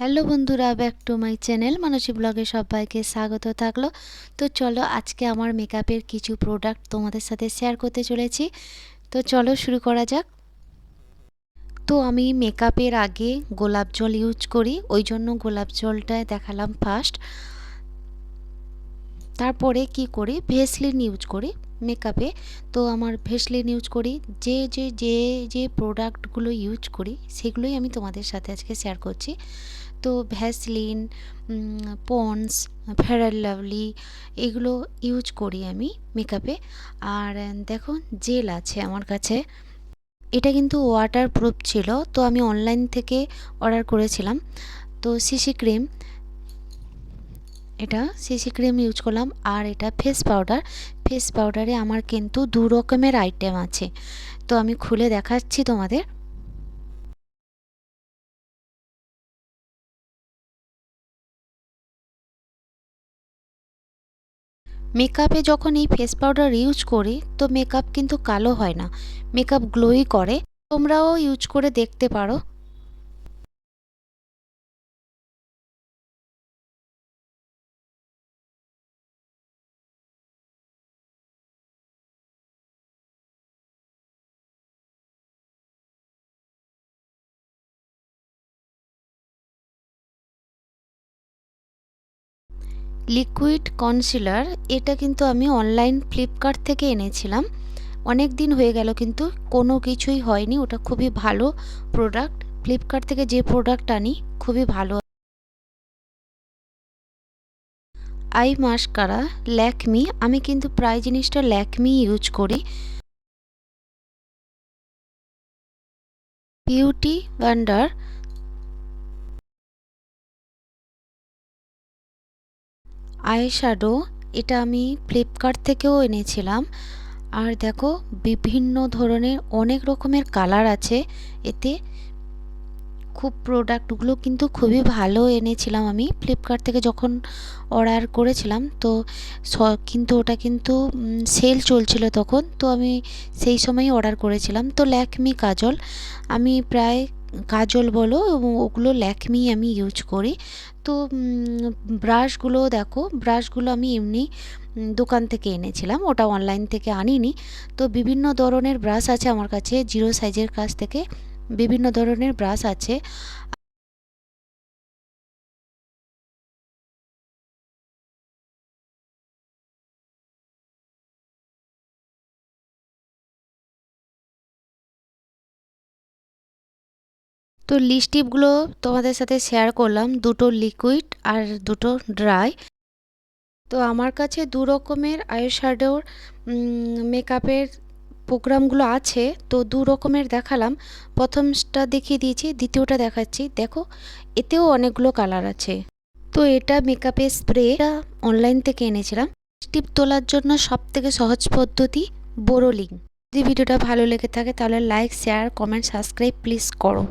Hello বন্ধুরা, back to my channel Mansi ব্লগে সবাইকে স্বাগত থাকল। তো চলো আজকে আমার মেকআপের কিছু প্রোডাক্ট তোমাদের সাথে শেয়ার করতে চলেছি। তো চলো শুরু করা যাক। তো আমি মেকআপের আগে গোলাপ জল ইউজ করি, ওই জন্য গোলাপ জলটায় দেখালাম ফার্স্ট তারপরে কি করি? ভেসলিন ইউজ করি মেকআপে। তো আমার ভেসলিন ইউজ করি, যে যে যে যে প্রোডাক্টগুলো ইউজ করি, সেগুলোই আমি তোমাদের সাথে আজকে শেয়ার করছি। তো ভ্যাসলিন পন্স ফেয়ার লাভলি এগুলো ইউজ করি আমি মেকআপে আর দেখো জেল আছে আমার কাছে। এটা কিন্তু ওয়াটার প্রুফ ছিল, তো আমি অনলাইন থেকে অর্ডার করেছিলাম। তো সিসি ক্রিম এটা সিসি ক্রিম ইউজ করলাম। আর এটা ফেস পাউডার ফেস পাউডারে আমার কিন্তু দু রকমের আইটেম আছে। তো আমি খুলে দেখাচ্ছি তোমাদের। মেকআপে যখন এই ফেস পাউডার ইউজ করি, তো মেকআপ কিন্তু কালো হয় না। মেকআপ গ্লোই করে। তোমরাও ইউজ করে দেখতে পারো। লিকুইড কনসিলার, এটা কিন্তু আমি অনলাইন ফ্লিপকার্ট থেকে এনেছিলাম। অনেক দিন হয়ে গেল কিন্তু কোনো কিছুই হয়নি, ওটা খুবই ভালো প্রোডাক্ট ফ্লিপকার্ট থেকে যে প্রোডাক্ট আনি, খুবই ভালো। আই মাস্কারা, ল্যাকমি, আমি কিন্তু প্রায় জিনিসটা ল্যাকমি ইউজ করি। বিউটি ওয়ান্ডার আই শ্যাডো, এটা আমি ফ্লিপকার্ট থেকেও এনেছিলাম। আর দেখো, বিভিন্ন ধরনের অনেক রকমের কালার আছে। এতে খুব প্রোডাক্টগুলো কিন্তু খুবই ভালো এনেছিলাম আমি ফ্লিপকার্ট থেকে যখন অর্ডার করেছিলাম। তো কিন্তু ওটা কিন্তু সেল চলছিল তখন। তো আমি সেই সময়ই অর্ডার করেছিলাম। তো ল্যাকমি কাজল, আমি প্রায় কাজল বলো ওগুলো ল্যাকমি আমি ইউজ করি। তো ব্রাশগুলো দেখো ব্রাশগুলো আমি এমনি দোকান থেকে এনেছিলাম, ওটা অনলাইন থেকে আনিনি। তো, বিভিন্ন ধরনের ব্রাশ আছে আমার কাছে জিরো সাইজের কাছ থেকে বিভিন্ন ধরনের ব্রাশ আছে। তো লিপস্টিকগুলো তোমাদের সাথে শেয়ার করলাম। দুটো লিকুইড আর দুটো ড্রাই তো আমার কাছে দু রকমের আইশ্যাডোর মেকআপের প্রোগ্রামগুলো আছে। তো দু রকমের দেখালাম। প্রথমটা দেখিয়ে দিয়েছি, দ্বিতীয়টা দেখাচ্ছি। দেখো, এতেও অনেকগুলো কালার আছে। তো এটা মেকআপের স্প্রে অনলাইন থেকে এনেছিলাম। টিপ তোলার জন্য সব থেকে সহজ পদ্ধতি বোরোলিং যদি ভিডিওটা ভালো লেগে থাকে তাহলে like share comment subscribe please করো।